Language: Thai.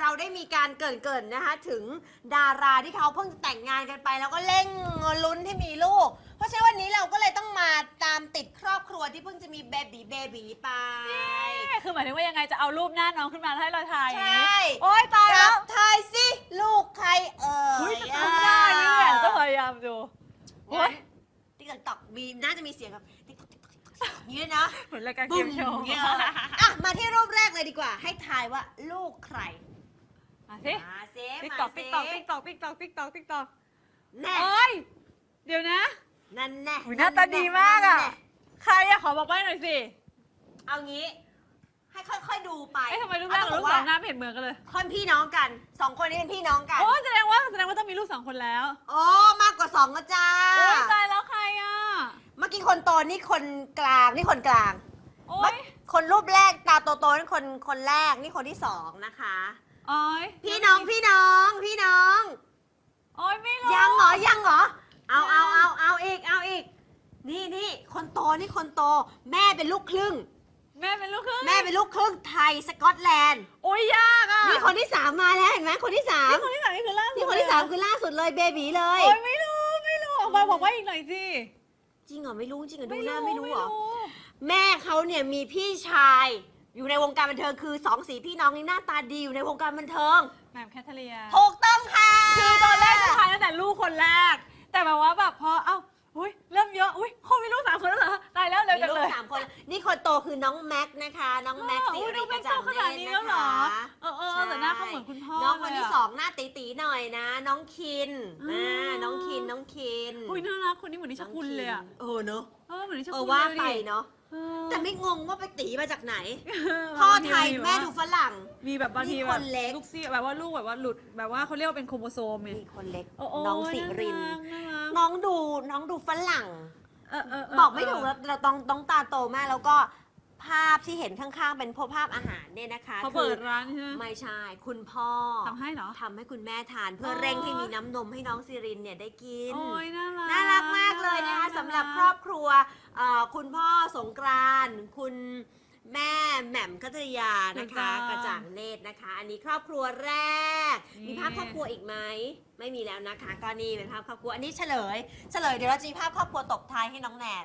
เราได้มีการเกรินๆนะคะ ถึงดาราที่เขาเพิ่งแต่งงานกันไป แล้วก็เร่งลุ้นให้มีลูก เพราะฉะนั้นวันนี้เราก็เลยต้องมาตามติดครอบครัวที่เพิ่งจะมีเบบีเบบีไป คือหมายถึงว่ายังไงจะเอารูปหน้าน้องขึ้นมาให้เราถ่ายอย่างใช่นี้โอ๊ยตายกัแล้วบทายสิลูกใครเอ่เฮ้ยยจะทำได้ไหมเนี่ยต้องพยายามดูโอ๊งั้ยนติ๊กตอกมีน่าจะมีเสียงแบบติ๊กตอกติ๊กตอกติ๊กตอกอย่างนี้นะ เหมือนรายการเกบุ้มมโชว์ เนี่ยอะ มาที่รูปแรกเลยดีกว่า ให้ทายว่าลูกใคร มาสิมาเซติ๊กมาตอกเซติ๊กตอกติ๊กตอกติ๊กตอกติ๊กตอกติ๊กตอกแน่โอ๊ยเดี๋ยวนะนั่นแน่อุ๊ยหน้าตาดีมากอะนั่นแน่ใครอะขอบอกใบ้หน่อยสิเอางี้ ให้ค่อยๆดูไปเอ๊ะทำไมรูปแรกกับรูปสองหน้าไม่เห็นเหมือนกันเลยคนพี่น้องกันสองคนนี้เป็นพี่น้องกัน โอ้แสดงว่าแสดงว่าต้องมีลูกสองคนแล้วโอ้มากกว่าสองนะจ้าโอ๊ยตายแล้วใครอะเมื่อกี้คนโตนี่คนกลางนี่คนกลาง โอ๊ยคนรูปแรกตาโตๆนี่คนคนแรกนี่คนที่สองนะคะ โอ๊ยพี่น้องพี่น้องพี่น้อง โอ๊ยไม่รู้ยังเหรอยังเหรอ เอาเอาเอาเอาอีกเอาอีก นี่นี่คนโตนี่คนโต แม่เป็นลูกครึ่ง แม่เป็นลูกครึ่งแม่เป็นลูกครึ่งไทยสกอตแลนด์ โอ๊ยยากอะนี่คนที่สามมาแล้วเห็นไหมคนที่สามนี่คนที่สามนี่คือล่าสุดนี่คนที่สามคือล่าสุดเลยเบบีเลยโอ๊ยไม่รู้ไม่รู้ออกมาบอกว่าอีกหน่อยสิ จริงเหรอไม่รู้จริงเหรอดูหน้าไม่รู้เหรอไม่แม่เขาเนี่ยมีพี่ชาย อยู่ในวงการบันเทิงคือสองสีพี่น้องนี่หน้าตาดีอยู่ในวงการบันเทิงแหม่มแคทเธอรียถูกต้องค่ะคือตอนแรกจะทายตั้งแต่ลูกคนแรก แต่แบบว่าแบบพอเอ้าอุ้ยเริ่มเยอะอุ้ยเขามีลูกสามคนแล้วเหรอตายแล้วเร็วมีจังลูเลกยสามคน นี่คนโตคือน้องแม็กซ์นะคะ น้องแม็กซ์สิอุ๊ยน้ริองกแม็ระกซ์จ่างโตขนาดนี้แล้วเหรอนะคะ เออเออแต่หน้าเขาเหมือนคุณพ่อน้องคนเลยที่อะสองหน้าตีๆหน่อยนะ น้องคินอ๋อ อุ้ยน่ารักคนนี้เหมือนนิชคุณเลยอะเออเนอะเออเหมือนนิชเอคุอณว่าเลยไปดิเนาะเออแต่ไม่งงว่าไปตีมาจากไหนเออพ่อไทยบางทีแม่ดูฝรั่ง มีแบบบางทีนี่แบคบนเล็ก ลูกซี่แบบว่าลูกแบบว่าหลุดแบบว่าเขาเรียกว่าเป็นโครโมโซมไงมีคนเล็กโอ้โอ้น้องสิรินน่ารักน่ารักน้องดูน้องดูฝรั่งเออเออเบอกไม่ถูกแล้วเราต้องต้องตาโตมากแล้วก็ ภาพที่เห็นข้างๆ เป็นพวกภาพอาหารเนี่ยนะคะเขาคืเปิอดร้านใช่ไหมไม่ใช่ คุณพ่อทำให้เหรอทำให้คุณแม่ทานเพื่ออ๋อเร่งให้มีน้ำนมให้น้องซิรินเนี่ยได้กิน โอ้ยน่ารัก น่ารักมากเลยนะคะาสำหรับครอบครัวเอ่อคุณพ่อสงกรานต์คุณแม่แหม่มคัตยานะคะ กระจ่างเนตรนะคะ อันนี้ครอบครัวแรก มีภาพครอบครัวอีกไหมไม่มีแล้วนะคะก็นี่เป็นภาพครอบครัวอันนี้เฉลย เฉลยเดี๋ยวเราจะมีภาพครอบครัวตบท้ายให้น้องแนน